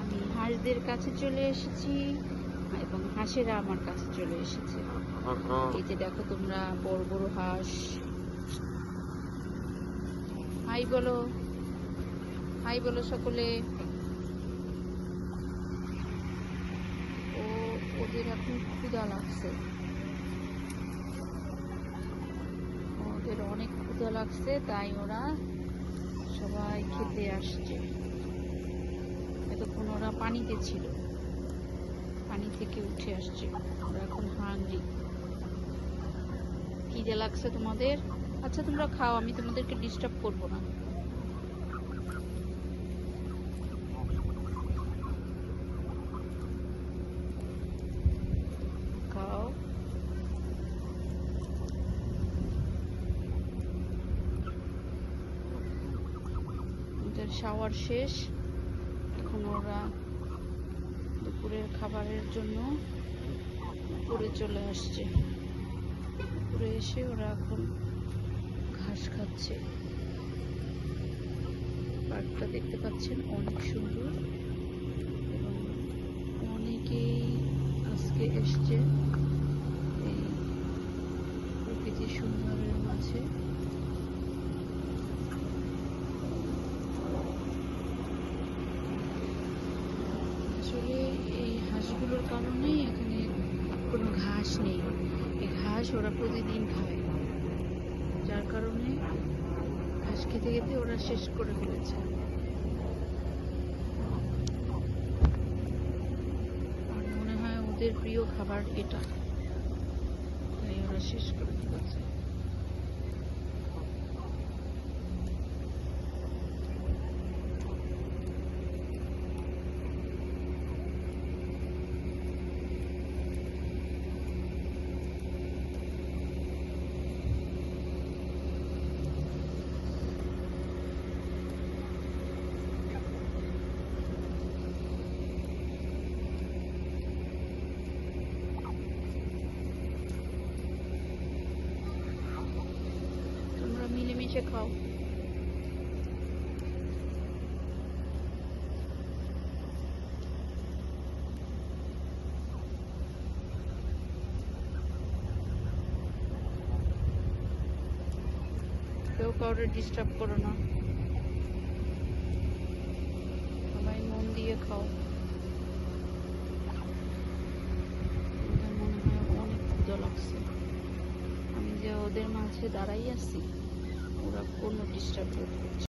আমি হাঁসদের কাছে চলে এসেছি এবং হাঁসেরা আমার কাছে চলে এসেছে। এই যে দেখো তোমরা বড় বড় হাঁস। হাই বলো। হাই বলো সকলে। ও ওদের এখন ক্ষুধা লাগছে। ওদের অনেক ক্ষুধা লাগছে তাই ওরা সবাই খেতে আসছে। পানিতে ছিল। পানি থেকে উঠে আসছে। ওরা এখন হাঙ্গি। খিদে লাগছে তোমাদের? আচ্ছা তোমরা খাও, আমি তোমাদেরকে ডিস্টার্ব করব না। শাওয়ার শেষ। এখন ওরা দুপুরের খাবারের জন্য উপরে চলে আসছে। উপরে এসে ওরা এখন ঘাস খাচ্ছে। পার্কটা দেখতে পাচ্ছেন, অনেক সুন্দর। এবং অনেকেই আজকে এসছে এই প্রকৃতি সুন্দরের মাঝে আসলে এই হাঁসগুলোর কারণেই এখানে কোনো ঘাস নেই। এই ঘাস ওরা প্রতিদিন খায়। যার কারণে ঘাস খেতে খেতে ওরা শেষ করে ফেলেছে। মনে হয় ওদের প্রিয় খাবার এটা। তাই ওরা শেষ করে ফেলেছে। মিলেমিশে খাও কেউ কাউরে ডিস্টার্ব করো না। সবাই মন দিয়ে খাও। মনে হয় অনেক ক্ষুধা লাগছে। আমি যে ওদের মাঝে দাঁড়াই আছি। ওরা কোনো ডিস্টার্ব করছে